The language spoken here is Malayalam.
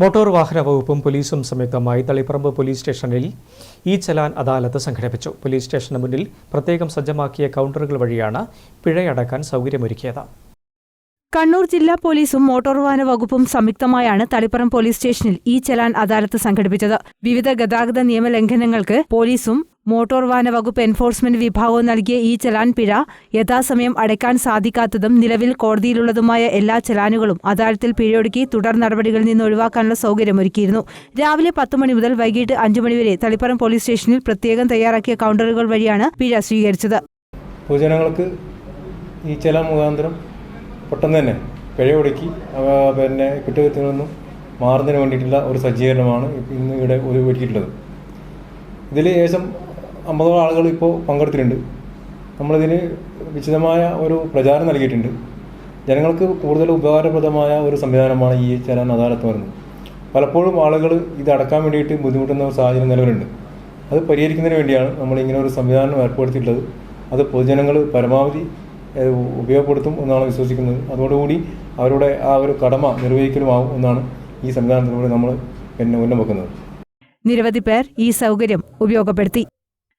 മോട്ടോർ വാഹന വകുപ്പും പോലീസും സംയുക്തമായി തളിപ്പറമ്പ് പോലീസ് സ്റ്റേഷനിൽ ഈ ചലാൻ അദാലത്ത് സംഘടിപ്പിച്ചു. പോലീസ് സ്റ്റേഷന് മുന്നിൽ പ്രത്യേകം സജ്ജമാക്കിയ കൗണ്ടറുകൾ വഴിയാണ് പിഴയടക്കാൻ സൗകര്യമൊരുക്കിയത്. കണ്ണൂർ ജില്ലാ പോലീസും മോട്ടോർ വാഹന വകുപ്പും സംയുക്തമായാണ് തളിപ്പറം പോലീസ് സ്റ്റേഷനിൽ ഈ ചലാൻ അദാലത്ത് സംഘടിപ്പിച്ചത്. വിവിധ ഗതാഗത നിയമലംഘനങ്ങൾക്ക് പോലീസും മോട്ടോർ വാഹന വകുപ്പ് എൻഫോഴ്സ്മെന്റ് വിഭാഗവും നൽകിയ ഈ ചലാൻ പിഴ യഥാസമയം അടയ്ക്കാൻ സാധിക്കാത്തതും നിലവിൽ കോടതിയിലുള്ളതുമായ എല്ലാ ചലാനുകളും അദാലത്തിൽ പിഴയൊടുക്കി തുടർ നടപടികളിൽ നിന്ന് ഒഴിവാക്കാനുള്ള സൗകര്യമൊരുക്കിയിരുന്നു. രാവിലെ പത്ത് മണി മുതൽ വൈകിട്ട് അഞ്ചു മണിവരെ തളിപ്പറം പോലീസ് സ്റ്റേഷനിൽ പ്രത്യേകം തയ്യാറാക്കിയ കൗണ്ടറുകൾ വഴിയാണ് പിഴ സ്വീകരിച്ചത്. പൊതുജനങ്ങൾക്ക് ഈ ചില മുഖാന്തരം പെട്ടെന്ന് തന്നെ പിഴയൊടുക്കി പിന്നെ കുറ്റകൃത്യങ്ങളിൽ മാറുന്നതിന് വേണ്ടിയിട്ടുള്ള ഒരു സജ്ജീകരണമാണ് ഇന്ന് ഇവിടെ ഒരു ഒരുക്കിയിട്ടുള്ളത് ഇതിൽ ഏകദേശം അമ്പതോളം ആളുകൾ ഇപ്പോൾ പങ്കെടുത്തിട്ടുണ്ട്. നമ്മളിതിന് വിശദമായ ഒരു പ്രചാരം നൽകിയിട്ടുണ്ട്. ജനങ്ങൾക്ക് കൂടുതൽ ഉപകാരപ്രദമായ ഒരു സംവിധാനമാണ് ഈ ചലാൻ അദാലത്ത് പറയുന്നത്. പലപ്പോഴും ആളുകൾ ഇത് അടക്കാൻ വേണ്ടിയിട്ട് ബുദ്ധിമുട്ടുന്ന ഒരു സാഹചര്യം നിലവിലുണ്ട്. അത് പരിഹരിക്കുന്നതിന് വേണ്ടിയാണ് നമ്മൾ ഇങ്ങനെ ഒരു സംവിധാനം ഏർപ്പെടുത്തിയിട്ടുള്ളത്. അത് പൊതുജനങ്ങൾ പരമാവധി ഉപയോഗപ്പെടുത്തും എന്നാണ് വിശ്വസിക്കുന്നത്. അതോടുകൂടി അവരുടെ ആ ഒരു കടമ നിർവഹിക്കലുമാവും എന്നാണ് ഈ സംവിധാനത്തിലൂടെ നമ്മൾ പിന്നെ ഉന്നം വെക്കുന്നത്. നിരവധി പേർ ഈ സൗകര്യം ഉപയോഗപ്പെടുത്തി.